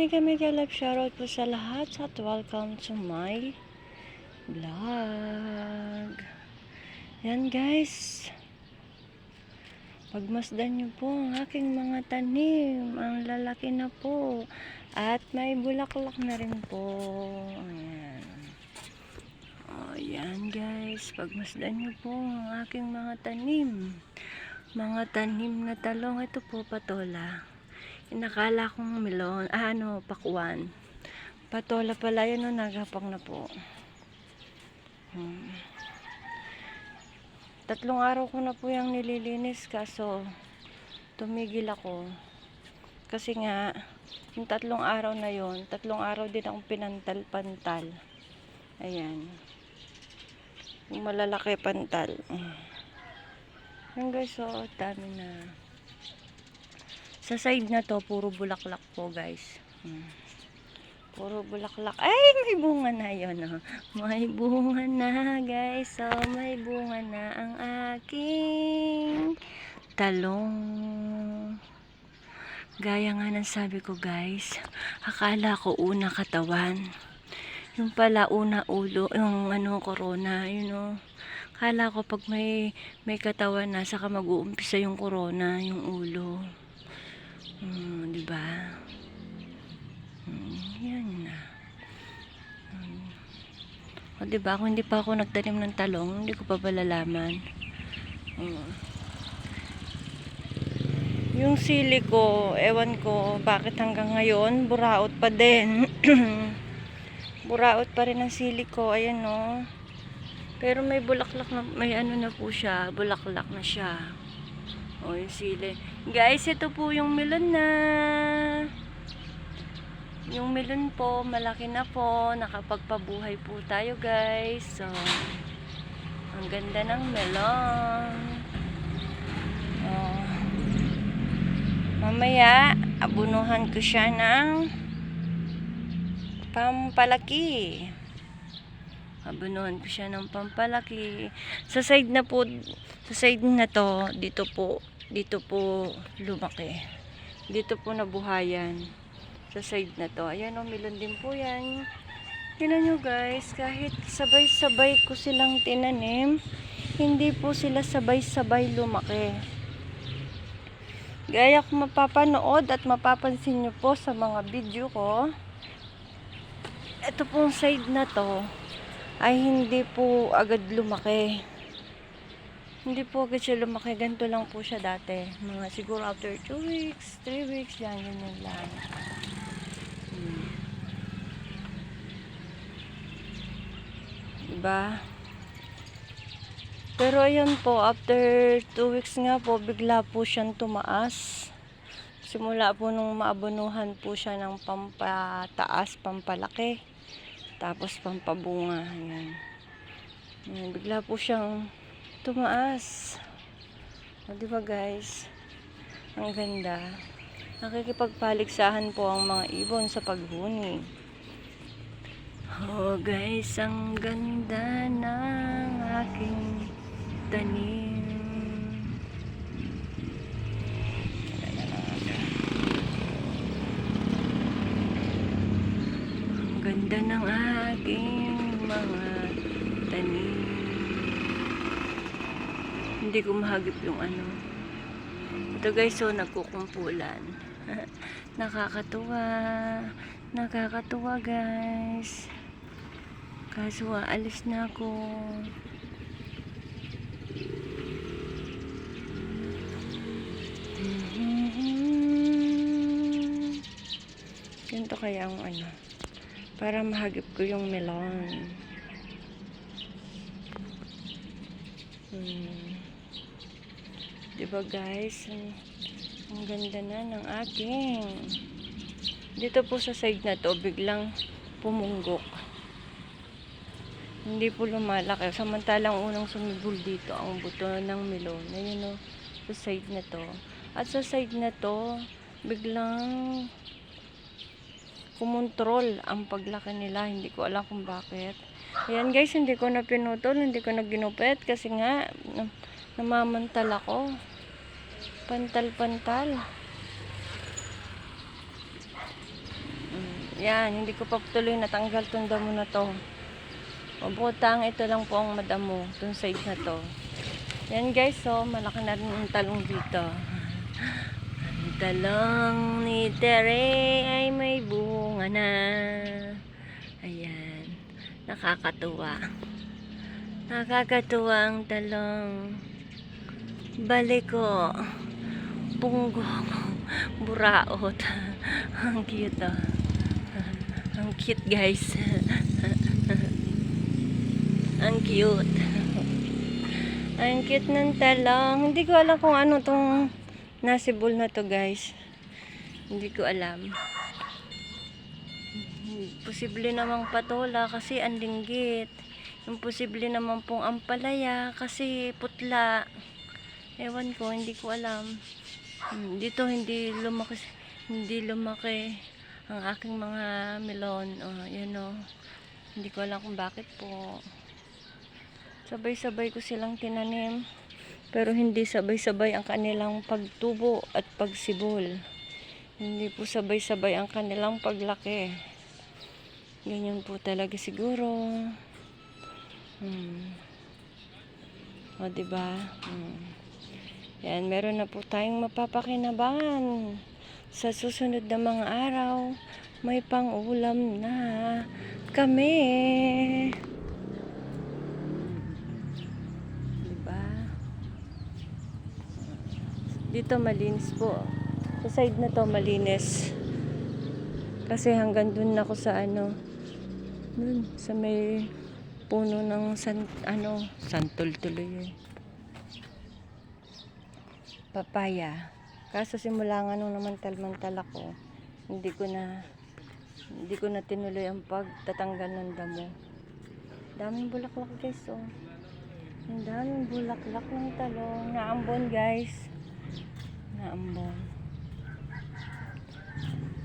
mega mega love shoutout po sa lahat at welcome to my vlog. Yan guys. Pagmasdan niyo po ang aking mga tanim. Ang lalaki na po. At may bulaklak na rin po. Ayan. O, yan guys. Pagmasdan niyo po ang aking mga tanim. Mga tanim na talong. Ito po patola. Inakala kong melon. Ah, ano, pakwan. Patola pala yun. No, nagapang na po. Hmm. Tatlong araw ko na po yung nililinis kaso tumigil ako. Kasi nga, yung tatlong araw na yon, tatlong araw din akong pinantal-pantal. Ayan. Yung malalaki pantal. Yan guys, so dami na. Sa side na to, puro bulaklak po guys. Hmm. Puro bulaklak. Ay, may bunga na yun. Oh. May bunga na, guys. So, may bunga na ang aking talong. Gaya nga ng sabi ko, guys. Akala ko una katawan. Yung pala una ulo, yung ano, corona, yun know. Akala ko pag may, may katawan na, saka mag-uumpisa yung corona, yung ulo. Hmm, di ba? Hmm, yan na. Hmm. O, diba? Kung hindi pa ako nagtanim ng talong, hindi ko pa balalaman. Hmm. Yung sili ko, ewan ko, bakit hanggang ngayon, buraot pa din. buraot pa rin ang sili ko, ayan no. Pero may bulaklak na, may ano na po siya, bulaklak na siya. O, yung sili. Guys, ito po yung melon na. Yung melon po, malaki na po. Nakapagpabuhay po tayo, guys. So, ang ganda ng melon. Oh. Mamaya, abunuhan ko siya ng pampalaki. Abunuhan ko siya ng pampalaki. Sa side na po, sa side na to, dito po, dito po lumaki. Dito po nabuhayan sa side na to. Ayan o, melon din po yan. Tingnan nyo guys, kahit sabay-sabay ko silang tinanim, hindi po sila sabay-sabay lumaki. Gaya kung mapapanood at mapapansin nyo po sa mga video ko, ito pong side na to, ay hindi po agad lumaki. Hindi po siya lumaki. Ganito lang po siya dati. Mga siguro after 2 weeks, 3 weeks, yan, ganyan lang. Hmm. Diba? Pero ayun po, after 2 weeks nga po, bigla po siyang tumaas. Simula po nung maabunuhan po siya ng pampataas, pampalaki. Tapos pampabunga. Ayan. Ayan, bigla po siyang tumaas. O, di guys? Ang ganda. Nakikipagpaligsahan po ang mga ibon sa paghuni. Oh guys, ang ganda ng aking tanim. Ang ganda ng aking mga tanim. Hindi ko yung ano. Ito guys, so nagkukumpulan. Nakakatuwa. Nakakatuwa guys. Kaso alis na ako. Ganito kaya ang ano. Para mahagip ko yung melon. Hmm. Diba guys? Ang, ganda na ng aking. Dito po sa side na to, biglang pumunggok. Hindi po lumalaki. Samantalang unang sumibol dito ang buto ng melon. Ayun o, sa side na to. At sa side na to, biglang kumontrol ang paglaki nila. Hindi ko alam kung bakit. Ayan guys, hindi ko na pinutol, hindi ko na ginupit kasi nga nam- namamantal ako. Pantal-pantal. Yan, hindi ko pa tuloy natanggal tong damo na to. Mabutang, ito lang po ang madamo, tong side na to. Yan guys, so malaki na rin ang talong dito. Ang talong ni Tere ay may bunga na. Ayan, nakakatuwa. Nakakatuwa ang talong. Balik ko. Punggo. Buraot. ang cute oh. Ang cute guys. ang cute. Ang cute ng talong. Hindi ko alam kung ano tong nasibol na to guys. Hindi ko alam. Posible namang patola kasi ang linggit. Yung posible naman pong ampalaya kasi putla. Ewan ko, hindi ko alam. Hmm, Dito hindi lumaki, hindi lumaki ang aking mga melon. Oh, yan oh. Hindi ko alam kung bakit po. Sabay-sabay ko silang tinanim. Pero hindi sabay-sabay ang kanilang pagtubo at pagsibol. Hindi po sabay-sabay ang kanilang paglaki. Ganyan po talaga siguro. Hmm. O, diba? Hmm. Yan, meron na po tayong mapapakinabangan. Sa susunod na mga araw, may pang-ulam na kami. Diba? Dito malinis po. Sa side na to malinis. Kasi hanggang dun ako sa ano, dun sa may puno ng san, ano, santol tuloy yun. Papaya. Kaso simula nga nung namantal-mantal ako, hindi ko na hindi ko na tinuloy ang pagtatanggal ng damo. Daming bulaklak guys, oh. Ang daming bulaklak ng talong. Naambon guys. Naambon.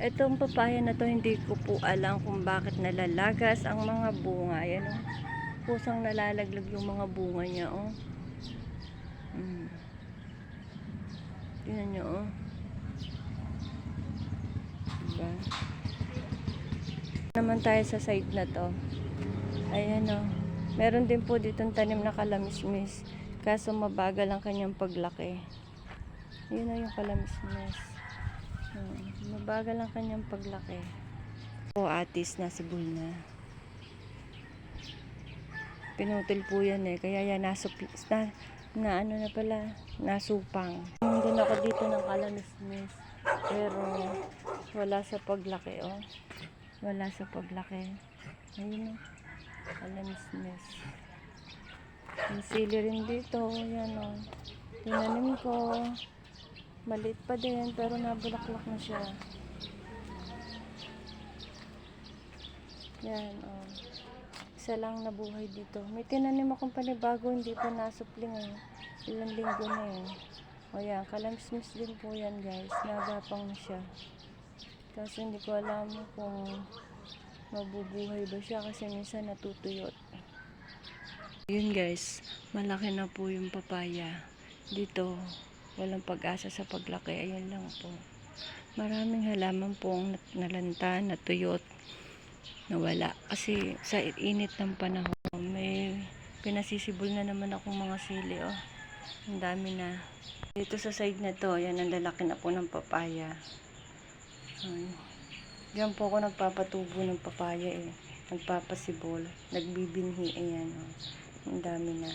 Itong papaya na to, hindi ko po alam kung bakit nalalagas ang mga bunga. Ayan oh. Kusang nalalaglag yung mga bunga niya, oh. Tingnan nyo, oh. Diba? Naman tayo sa side na to. Ayan, oh. Meron din po ditong tanim na kalamismis. Kaso mabagal ang kanyang paglaki. Yun na yung kalamismis. Hmm. Mabagal ang kanyang paglaki. O atis na sibul na. Pinutol po yan eh. Kaya yan nasup, na, na ano na pala, nasupang. Hindi ako dito ng kalamismis. Pero wala sa paglaki oh. Wala sa paglaki. Ayun oh. Kalamismis. May sili rin dito. Yan oh. Tinanim ko. Maliit pa din pero nabulaklak na siya. Yan oh. Isa lang nabuhay dito. May tinanim akong panibago, hindi pa nasupling eh. Ilang linggo na eh. O yan, kalamismis din po yan guys. Nagapang na siya. Kaso hindi ko alam kung mabubuhay ba siya kasi minsan natutuyot. Yun guys, malaki na po yung papaya. Dito, walang pag-asa sa paglaki. Ayun lang po. Maraming halaman po ang nat- nalanta, natuyot, nawala. Kasi sa init ng panahon, may pinasisibol na naman akong mga sili. Oh. Ang dami na. Dito sa side na to, yan ang lalaki na po ng papaya. Ay. Diyan po ako nagpapatubo ng papaya eh. Nagpapasibol. Nagbibinhi. Ayan oh. Ang dami na.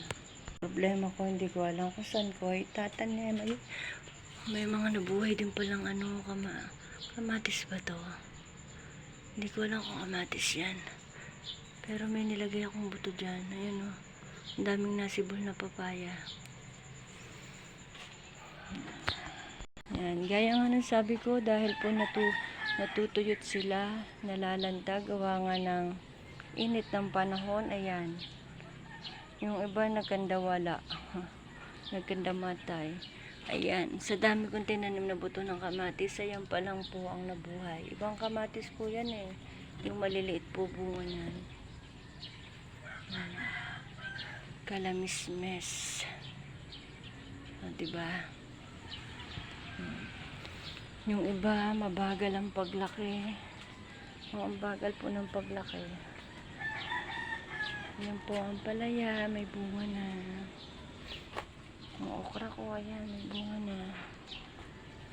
Problema ko, hindi ko alam kung saan ko itatanim. Ay, may mga nabuhay din palang ano, kama, kamatis ba to? Hindi ko alam kung kamatis yan. Pero may nilagay akong buto dyan. Ayan oh. Ang daming nasibol na papaya. Yan, gaya nga ng sabi ko, dahil po natu natutuyot sila, nalalanta, gawa nga ng init ng panahon, ayan. Yung iba nagkandawala, nagkandamatay. Ayan, sa dami kong tinanim na buto ng kamatis, ayan pa lang po ang nabuhay. Ibang kamatis po yan eh, yung maliliit po bunga. Ayan. Kalamismes. O, diba? Yung iba, mabagal ang paglaki. Oh, ang po ng paglaki. Yan po ang palaya, may bunga na. Ang okra ko, ayan, may bunga na.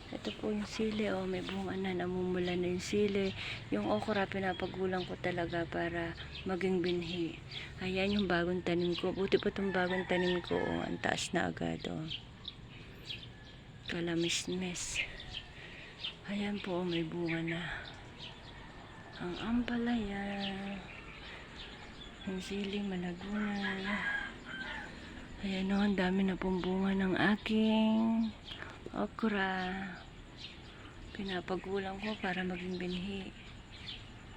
Ito po yung sili, oh, may bunga na, namumula na yung sili. Yung okra, pinapagulang ko talaga para maging binhi. Ayan yung bagong tanim ko. Buti pa itong bagong tanim ko, oh, ang taas na agad, oh. Kalamismes. Ayan po, may bunga na. Ang ampalaya. Ang sili, malaguna. Ayan o, ang dami na pong bunga ng aking okra. Pinapagulang ko para maging binhi.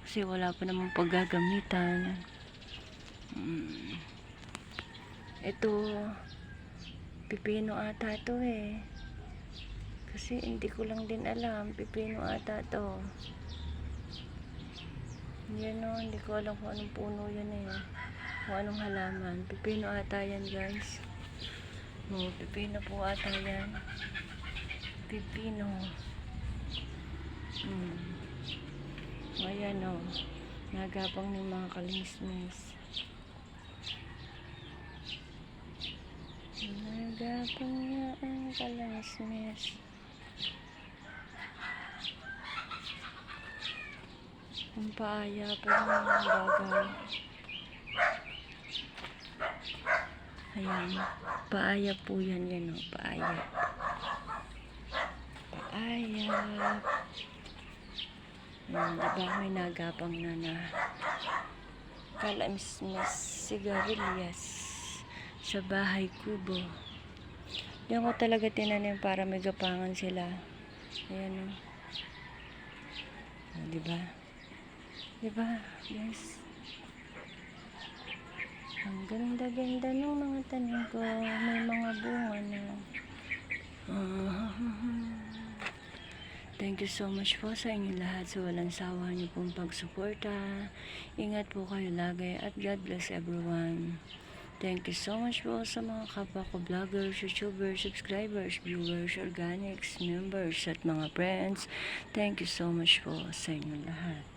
Kasi wala pa namang paggagamitan. Mm. Ito, pipino ata to eh. Kasi hindi ko lang din alam, pipino ata to. Yan o, hindi ko alam kung anong puno yan eh. Kung anong halaman. Pipino ata yan guys. No, pipino po ata yan. Pipino. Hmm. Ayan o. Nagapang ng mga kalimismis. Nagapang nga ang kalimismis. Ang paaya pa rin ang bagay. Ayan. Paaya po yan yan o. Paaya. Paaya. Ayan, diba may nagapang na na kalamismis sigarilyas sa bahay kubo. Diyan ko talaga tinanim para may gapangan sila. Ayan o. Oh, diba? Diba, guys? Ang ganda-ganda ng mga tanim ko. May mga bunga na. Thank you so much po sa inyo lahat sa walang sawa niyo pong pagsuporta. Ingat po kayo lagi at God bless everyone. Thank you so much po sa mga kapwa ko vloggers, youtubers, subscribers, viewers, organics, members at mga friends. Thank you so much po sa inyo lahat.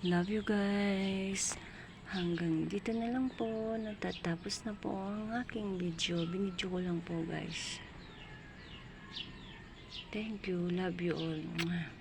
Love you guys. Hanggang dito na lang po. Natatapos na po ang aking video. Binidyo ko lang po guys. Thank you. Love you all.